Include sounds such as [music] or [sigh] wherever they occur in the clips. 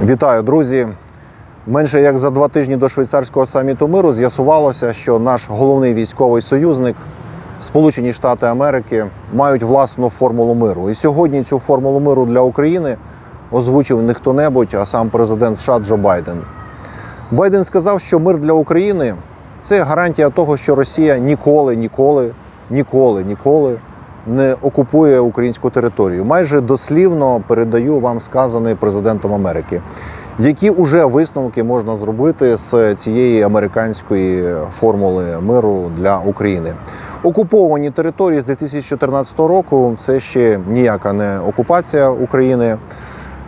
Вітаю, друзі! Менше як за два тижні до швейцарського саміту миру з'ясувалося, що наш головний військовий союзник, Сполучені Штати Америки, мають власну формулу миру. І сьогодні цю формулу миру для України озвучив не хто-небудь, а сам президент США Джо Байден. Байден сказав, що мир для України це гарантія того, що Росія ніколи, ніколи, ніколи, ніколи не окупує українську територію. Майже дослівно передаю вам сказане президентом Америки. Які вже висновки можна зробити з цієї американської формули миру для України? Окуповані території з 2014 року це ще ніяка не окупація України.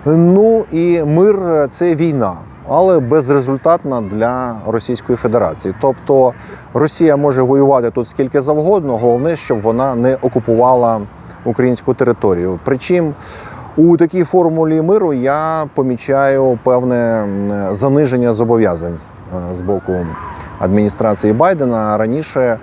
Ну і мир це війна, але безрезультатна для Російської Федерації. Тобто Росія може воювати тут скільки завгодно, головне, щоб вона не окупувала українську територію. Причому у такій формулі миру я помічаю певне заниження зобов'язань е, з боку адміністрації Байдена. Раніше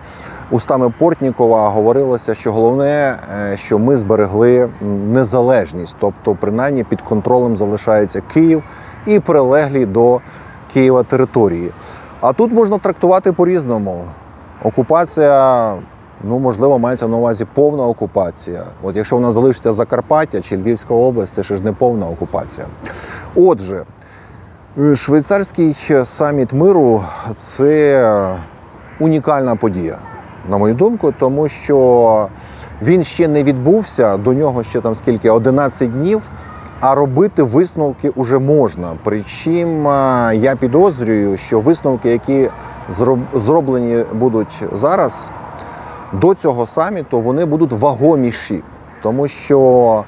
устами Портнікова говорилося, що головне, е, що ми зберегли незалежність, тобто, принаймні, під контролем залишається Київ і прилеглі до Києва території. А тут можна трактувати по-різному. Окупація, ну можливо, мається на увазі повна окупація. От якщо вона залишиться Закарпаття чи Львівська область, це ще ж не повна окупація. Отже, е, швейцарський саміт миру це унікальна подія, на мою думку, тому що він ще не відбувся, до нього ще там скільки 11 днів. А робити висновки вже можна. Причому е, я підозрюю, що висновки, які зроблені будуть зараз, до цього саміту, вони будуть вагоміші, тому що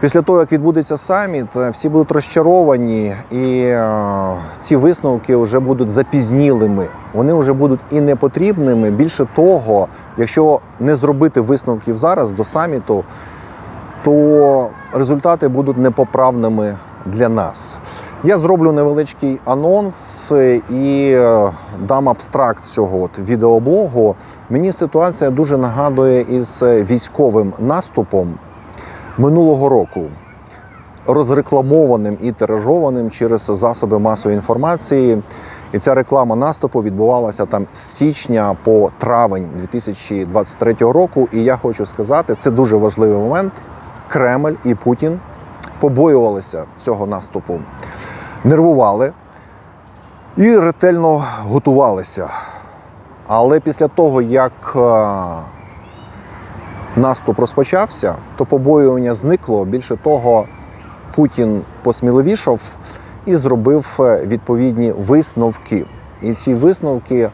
після того, як відбудеться саміт, всі будуть розчаровані, і е, ці висновки вже будуть запізнілими. Вони вже будуть і непотрібними. Більше того, якщо не зробити висновків зараз до саміту, то результати будуть непоправними для нас. Я зроблю невеличкий анонс і е, дам абстракт цього от відеоблогу. Мені ситуація дуже нагадує із е, військовим наступом минулого року, розрекламованим і тиражованим через засоби масової інформації. І ця реклама наступу відбувалася там з січня по травень 2023 року. І я хочу сказати, це дуже важливий момент. Кремль і Путін побоювалися цього наступу, нервували і ретельно готувалися. Але після того, як е, наступ розпочався, то побоювання зникло. Більше того, Путін посміливішав і зробив е, відповідні висновки. І ці висновки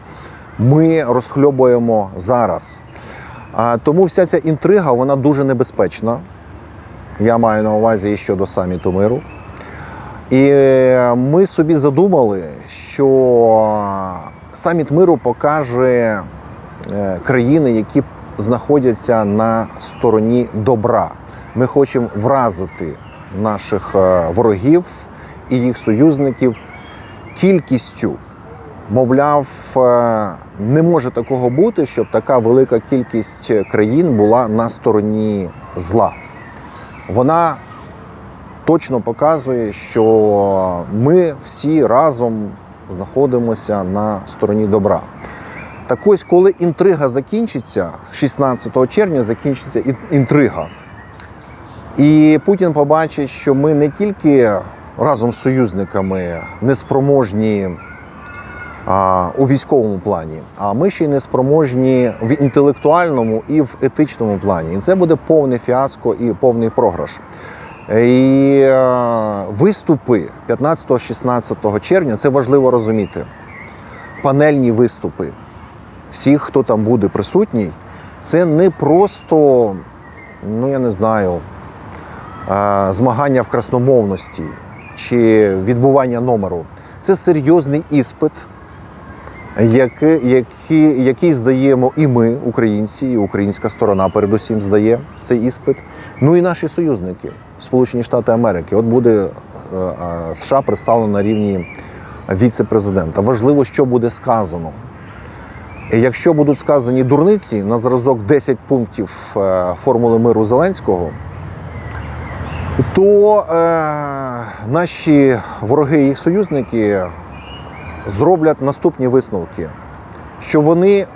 ми розхльобуємо зараз. Тому вся ця інтрига вона дуже небезпечна. Я маю на увазі і щодо саміту миру. І е, ми собі задумали, що саміт миру покаже е, країни, які знаходяться на стороні добра. Ми хочемо вразити наших е, ворогів і їх союзників кількістю. Мовляв, не може такого бути, щоб така велика кількість країн була на стороні зла. Вона точно показує, що ми всі разом знаходимося на стороні добра. Так ось, коли інтрига закінчиться, 16 червня закінчиться інтрига. І Путін побачить, що ми не тільки разом з союзниками неспроможні у військовому плані, а ми ще й неспроможні в інтелектуальному і в етичному плані. І це буде повне фіаско і повний програш. І е, виступи 15-16 червня це важливо розуміти. Панельні виступи всіх, хто там буде присутній, це не просто, ну я не знаю, е, змагання в красномовності чи відбування номеру. Це серйозний іспит, який, який, який здаємо і ми, українці, і українська сторона, передусім здає цей іспит. Ну і наші союзники, Сполучені Штати Америки. От буде е, е, США представлено на рівні віце-президента. Важливо, що буде сказано. Якщо будуть сказані дурниці на зразок 10 пунктів е, формули миру Зеленського, то е, наші вороги і їх союзники зроблять наступні висновки, що вони е,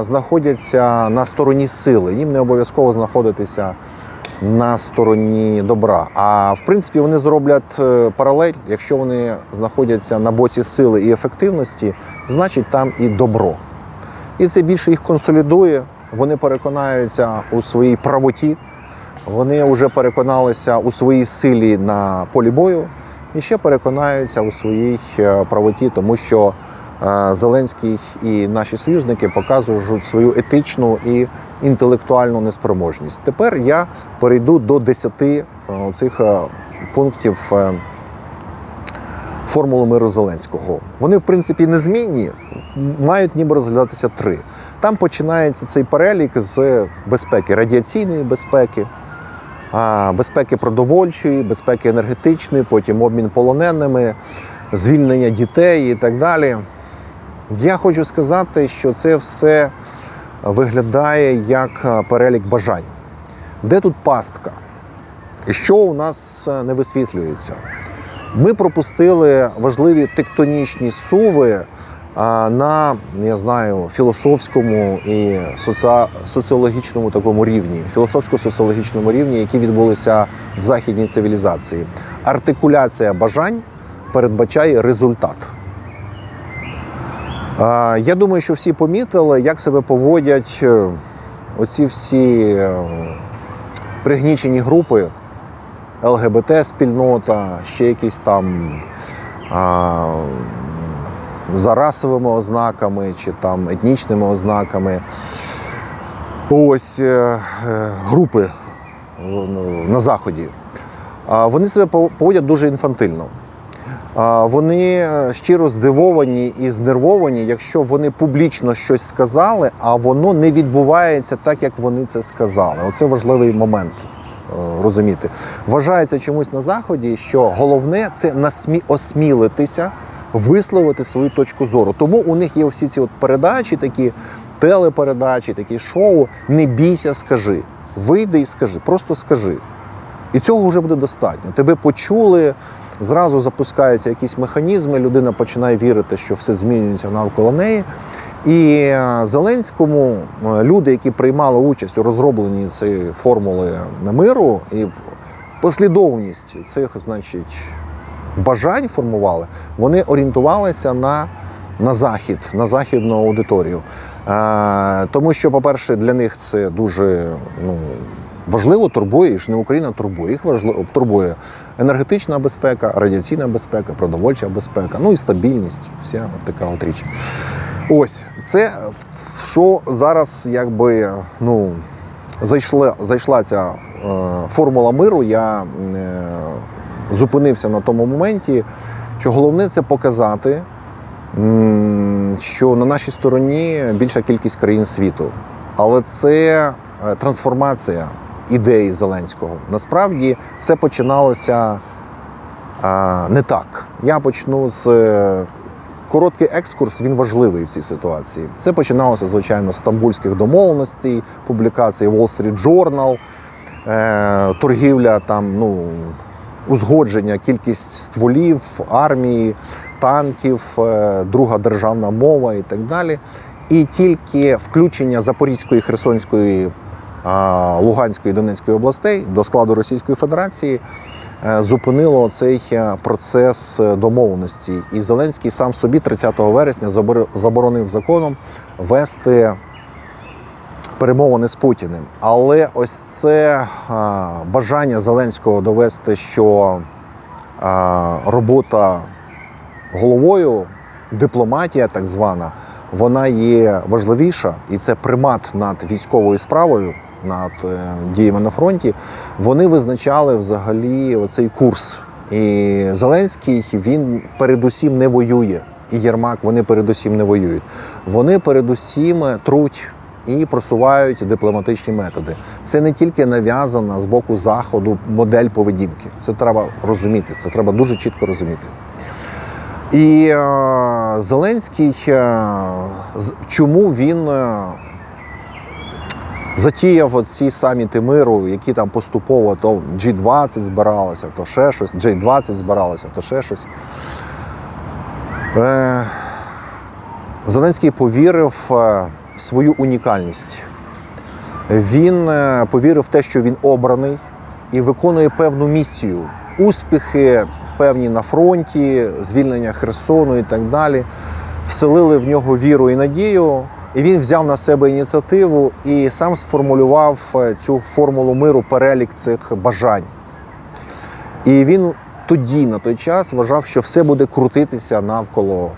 знаходяться на стороні сили, їм не обов'язково знаходитися на стороні добра. А в принципі вони зроблять е, паралель, якщо вони знаходяться на боці сили і ефективності, значить там і добро. І це більше їх консолідує. Вони переконаються у своїй правоті, вони вже переконалися у своїй силі на полі бою і ще переконаються у своїй е, правоті, тому що е, Зеленський і наші союзники показують свою етичну і інтелектуальну неспроможність. Тепер я перейду до 10 е, цих пунктів. Формули миру Зеленського. Вони, в принципі, незмінні, мають ніби розглядатися три. Там починається цей перелік з безпеки, радіаційної безпеки, безпеки продовольчої, безпеки енергетичної, потім обмін полоненими, звільнення дітей і так далі. Я хочу сказати, що це все виглядає як перелік бажань. Де тут пастка? І що у нас е, не висвітлюється? Ми пропустили важливі тектонічні суви на я знаю філософському і соці... соціологічному такому рівні, філософсько-соціологічному рівні, які відбулися в західній цивілізації. Артикуляція бажань передбачає результат. Я думаю, що всі помітили, як себе поводять е, оці всі е, пригнічені групи. ЛГБТ-спільнота, ще якісь там за расовими ознаками чи там етнічними ознаками. Ось е, е, групи ну, на Заході. Вони себе пов- поводять дуже інфантильно. Вони щиро здивовані і знервовані, якщо вони публічно щось сказали, а воно не відбувається так, як вони це сказали. Оце важливий момент е, розуміти. Вважається чомусь на заході, що головне це осмілитися, висловити свою точку зору. Тому у них є всі ці от передачі, такі телепередачі, такі шоу. Не бійся, скажи. Вийди і скажи, просто скажи. І цього вже буде достатньо. Тебе почули, зразу запускаються якісь механізми, людина починає вірити, що все змінюється навколо неї. І е, Зеленському е, люди, які приймали участь у розробленні цієї формули миру, і послідовність цих, значить, бажань формували, вони орієнтувалися на, на захід, на західну аудиторію. Е, тому що, по-перше, для них це дуже ну, важливо, турбує, і ж не Україна турбує. Їх важливо турбує енергетична безпека, радіаційна безпека, продовольча безпека, ну і стабільність. Вся от така от річ. Ось це що зараз якби ну, зайшла, зайшла ця е, формула миру. Я е, зупинився на тому моменті, що головне це показати, що на нашій стороні більша кількість країн світу. Але це е, трансформація ідеї Зеленського. Насправді це починалося не так. Я почну з е, короткий екскурс, він важливий в цій ситуації. Це починалося, звичайно, з стамбульських домовленостей, публікації Wall Street Journal, е, торгівля там, ну, узгодження, кількість стволів, армії, танків, е, друга державна мова і так далі. І тільки включення Запорізької, Херсонської, Луганської і Донецької областей до складу Російської Федерації е, зупинило цей е, процес е, домовленості. І Зеленський сам собі 30 вересня забор- заборонив законом вести перемовини з Путіним. Але ось це а, бажання Зеленського довести, що а, робота головою, дипломатія так звана, вона є важливіша, і це примат над військовою справою, над е, діями на фронті. Вони визначали взагалі оцей курс. І Зеленський він передусім не воює. І Єрмак вони передусім не воюють. Вони передусім труть і просувають дипломатичні методи. Це не тільки нав'язана з боку заходу модель поведінки. Це треба розуміти. Це треба дуже чітко розуміти. І е, Зеленський, е, чому він е, затіяв ці саміти миру, які там поступово то G20 збиралося, то ще щось, J20 збиралося, то ще щось. Е, Зеленський повірив е, в свою унікальність. Він е, повірив в те, що він обраний і виконує певну місію. Успіхи певні на фронті, звільнення Херсону і так далі. Вселили в нього віру і надію. І він взяв на себе ініціативу і сам сформулював е, цю формулу миру, перелік цих бажань. І він тоді, на той час, вважав, що все буде крутитися навколо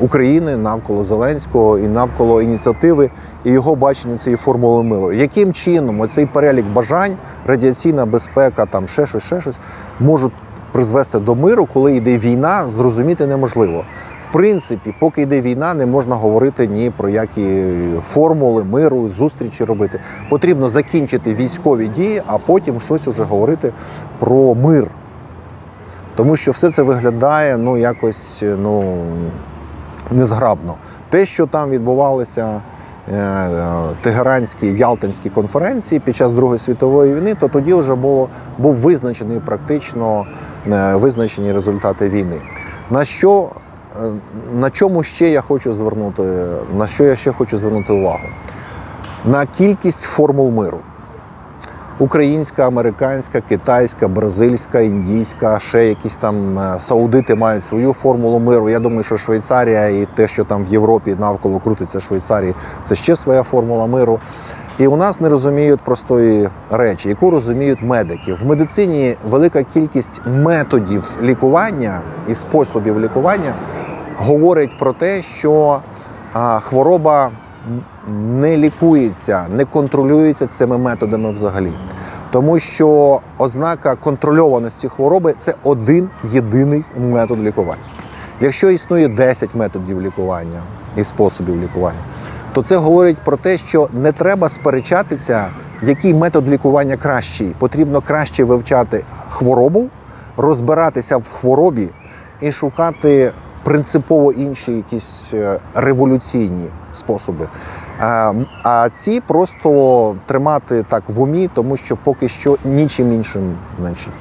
України, навколо Зеленського і навколо ініціативи і його бачення цієї формули миру. Яким чином оцей перелік бажань, радіаційна безпека, там ще щось, ще щось, можуть призвести до миру, коли йде війна, зрозуміти неможливо. В принципі, поки йде війна, не можна говорити ні про які формули миру, зустрічі робити. Потрібно закінчити військові дії, а потім щось уже говорити про мир. Тому що все це виглядає ну якось ну незграбно. Те, що там відбувалося е, е, Тегеранські Ялтинські конференції під час Другої світової війни, то тоді вже було був визначений практично е, визначені результати війни. На що на чому ще я хочу звернути, на що я ще хочу звернути увагу? На кількість формул миру. Українська, американська, китайська, бразильська, індійська, ще якісь там е, саудити мають свою формулу миру. Я думаю, що Швейцарія і те, що там в Європі навколо крутиться Швейцарії, це ще своя формула миру. І у нас не розуміють простої речі, яку розуміють медики. В медицині велика кількість методів лікування і способів лікування говорить про те, що хвороба не лікується, не контролюється цими методами взагалі. Тому що ознака контрольованості хвороби це один єдиний метод лікування. Якщо існує 10 методів лікування і способів лікування, то це говорить про те, що не треба сперечатися, який метод лікування кращий. Потрібно краще вивчати хворобу, розбиратися в хворобі і шукати принципово інші якісь е, революційні способи. А, а ці просто тримати так в умі, тому що поки що нічим іншим значить,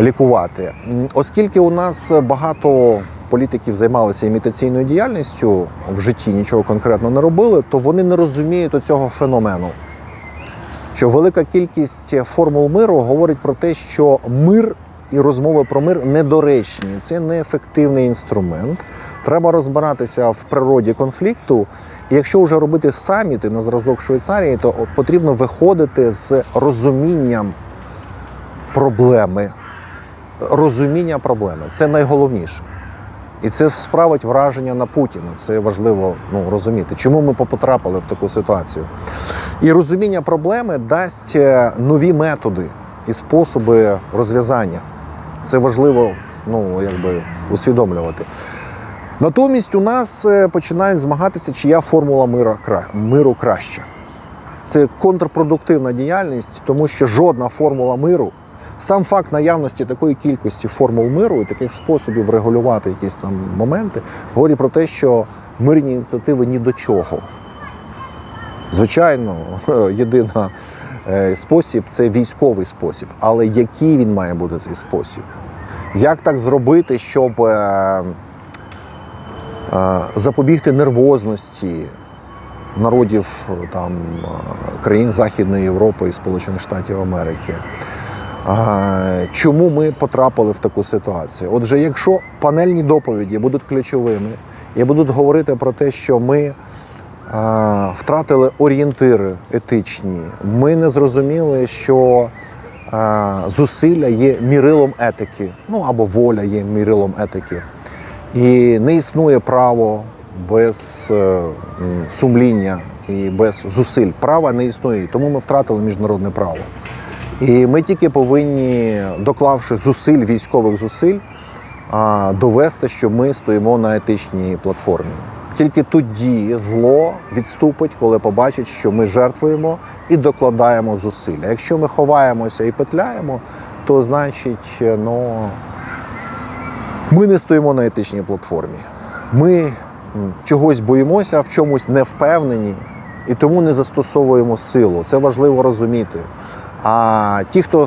лікувати. Оскільки у нас багато політиків займалися імітаційною діяльністю в житті, нічого конкретно не робили, то вони не розуміють цього феномену. Що велика кількість формул миру говорить про те, що мир і розмови про мир недоречні. Це неефективний інструмент. Треба розбиратися в природі конфлікту. І якщо вже робити саміти на зразок Швейцарії, то потрібно виходити з розумінням проблеми. Розуміння проблеми це найголовніше. І це справить враження на Путіна. Це важливо ну, розуміти, чому ми потрапили в таку ситуацію. І розуміння проблеми дасть е, нові методи і способи розв'язання. Це важливо ну, якби, усвідомлювати. Натомість у нас е, починають змагатися, чия формула миру, миру краща. Це контрпродуктивна діяльність, тому що жодна формула миру, сам факт наявності такої кількості формул миру і таких способів регулювати якісь там моменти, говорить про те, що мирні ініціативи ні до чого. Звичайно, [laughs] єдина спосіб це військовий спосіб. Але який він має бути цей спосіб? Як так зробити, щоб е, е, запобігти нервозності народів там, е, країн Західної Європи і Сполучених Штатів Америки? Е, Чому ми потрапили в таку ситуацію? Отже, якщо панельні доповіді будуть ключовими і будуть говорити про те, що ми втратили орієнтири етичні. Ми не зрозуміли, що зусилля є мірилом етики, ну або воля є мірилом етики. І не існує право без е, сумління і без зусиль. Права не існує, тому ми втратили міжнародне право. І ми тільки повинні, доклавши зусиль, військових зусиль, довести, що ми стоїмо на етичній платформі. Тільки тоді зло відступить, коли побачить, що ми жертвуємо і докладаємо зусиль. А Якщо ми ховаємося і петляємо, то значить, ну, ми не стоїмо на етичній платформі. Ми чогось боїмося, в чомусь не впевнені і тому не застосовуємо силу. Це важливо розуміти. А ті, хто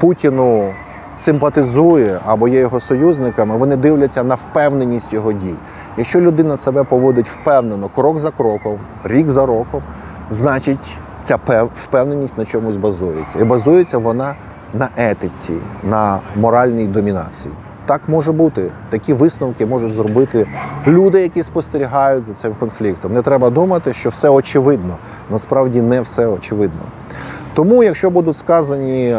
Путіну симпатизує або є його союзниками, вони дивляться на впевненість його дій. Якщо людина себе поводить впевнено, крок за кроком, рік за роком, значить ця пев- впевненість на чомусь базується. І базується вона на етиці, на моральній домінації. Так може бути. Такі висновки можуть зробити люди, які спостерігають за цим конфліктом. Не треба думати, що все очевидно. Насправді не все очевидно. Тому, якщо будуть сказані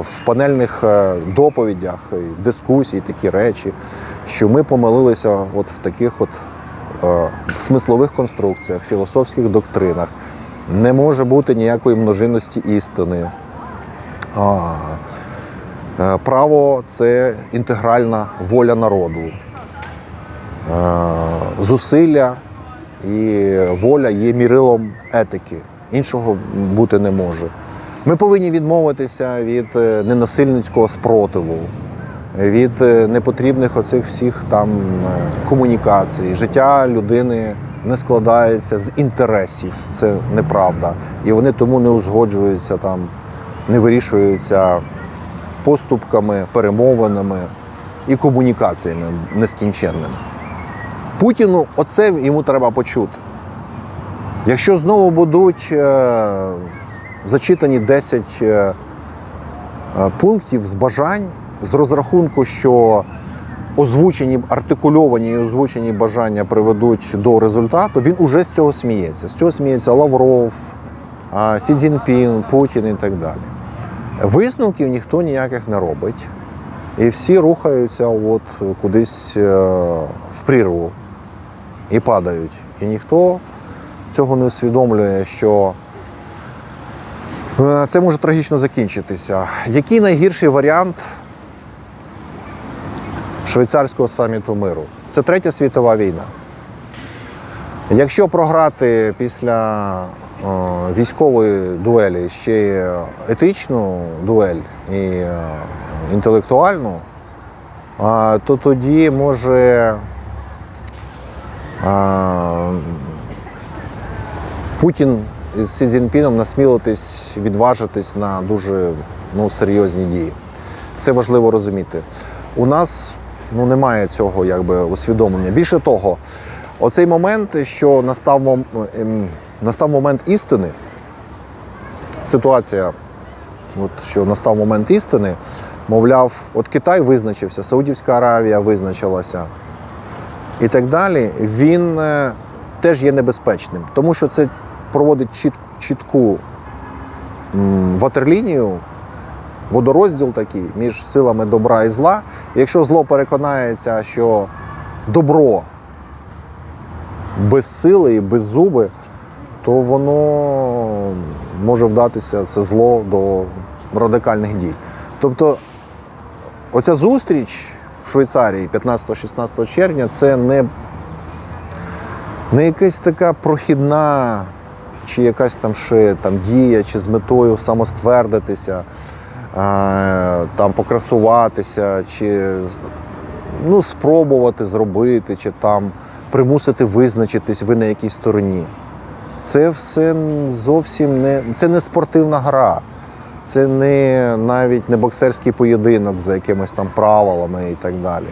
в панельних е, доповідях, в дискусії такі речі, що ми помилилися от в таких от е, смислових конструкціях, філософських доктринах, не може бути ніякої множинності істини. Е, право це інтегральна воля народу. Е, Зусилля і воля є мірилом етики. Іншого бути не може. Ми повинні відмовитися від е, ненасильницького спротиву, від е, непотрібних оцих всіх там е, комунікацій. Життя людини не складається з інтересів, це неправда. І вони тому не узгоджуються там, не вирішуються поступками, перемовинами і комунікаціями нескінченними. Путіну оце йому треба почути. Якщо знову будуть зачитані 10 е, е, пунктів з бажань, з розрахунку, що озвучені, артикульовані і озвучені бажання приведуть до результату, він уже з цього сміється. З цього сміється Лавров, а, Сі Цзіньпін, Путін і так далі. Висновків ніхто ніяких не робить. І всі рухаються от кудись е, в прірву і падають. І ніхто цього не усвідомлює, що е, це може трагічно закінчитися. Який найгірший варіант швейцарського саміту миру? Це третя світова війна. Якщо програти після е, військової дуелі ще етичну дуель і е, інтелектуальну, а, то тоді може а, Путін із Сі Цзіньпіном насмілитись, відважитись на дуже ну, серйозні дії. Це важливо розуміти. У нас ну, немає цього якби, усвідомлення. Більше того, оцей момент, що настав, мом- ем, настав момент істини, ситуація, от, що настав момент істини, мовляв, от Китай визначився, Саудівська Аравія визначилася і так далі, він е, теж є небезпечним, тому що це проводить чіт, чітку ватерлінію, водорозділ такий між силами добра і зла. Якщо зло переконається, що добро без сили і без зуби, то воно може вдатися це зло до радикальних дій. Тобто, оця зустріч в Швейцарії 15-16 червня це не, не якась така прохідна чи якась там ще там дія, чи з метою самоствердитися, е, там покрасуватися, чи ну, спробувати зробити, чи там примусити визначитись ви на якій стороні. Це все зовсім не це не спортивна гра. Це не навіть не боксерський поєдинок за якимись там правилами і так далі.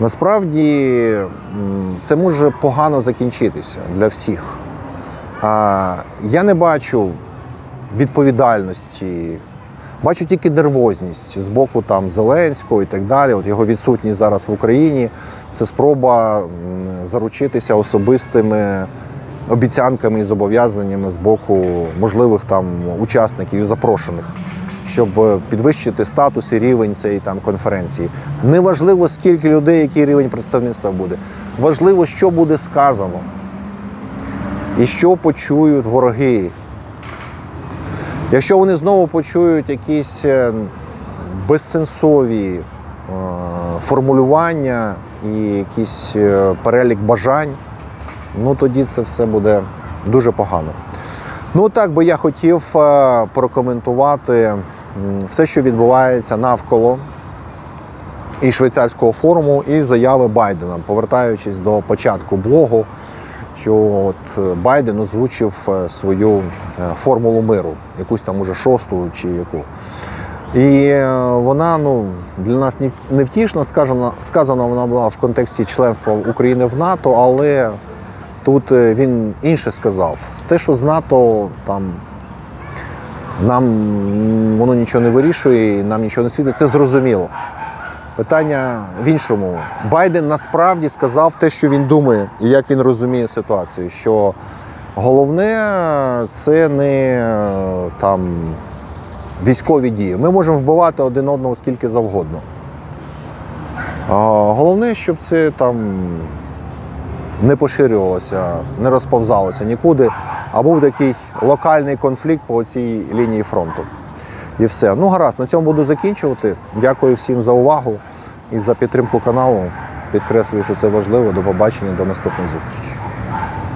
Насправді це може погано закінчитися для всіх. Я не бачу відповідальності, бачу тільки нервозність з боку там Зеленського і так далі. От його відсутність зараз в Україні це спроба заручитися особистими обіцянками і зобов'язаннями з боку можливих там учасників і запрошених, щоб підвищити статус і рівень цієї там конференції. Неважливо, скільки людей, який рівень представництва буде. Важливо, що буде сказано і що почують вороги. Якщо вони знову почують якісь е, безсенсові е, формулювання і якийсь е, перелік бажань, ну тоді це все буде дуже погано. Ну так би я хотів прокоментувати все, що відбувається навколо і швейцарського форуму, і заяви Байдена, повертаючись до початку блогу що от е, Байден озвучив е, свою е, формулу миру, якусь там уже шосту чи яку. І вона ну, для нас не вт- невтішна, сказана, сказана вона була в контексті членства України в НАТО, але тут він інше сказав. Те, що з НАТО там нам воно нічого не вирішує, нам нічого не світить, це зрозуміло. Питання в іншому. Байден насправді сказав те, що він думає, і як він розуміє ситуацію. Що головне це не е, там військові дії. Ми можемо вбивати один одного скільки завгодно. А головне, щоб це там не поширювалося, не розповзалося нікуди, а був такий локальний конфлікт по цій лінії фронту. І все. Ну, гаразд, на цьому буду закінчувати. Дякую всім за увагу і за підтримку каналу. Підкреслюю, що це важливо. До побачення, до наступних зустрічей.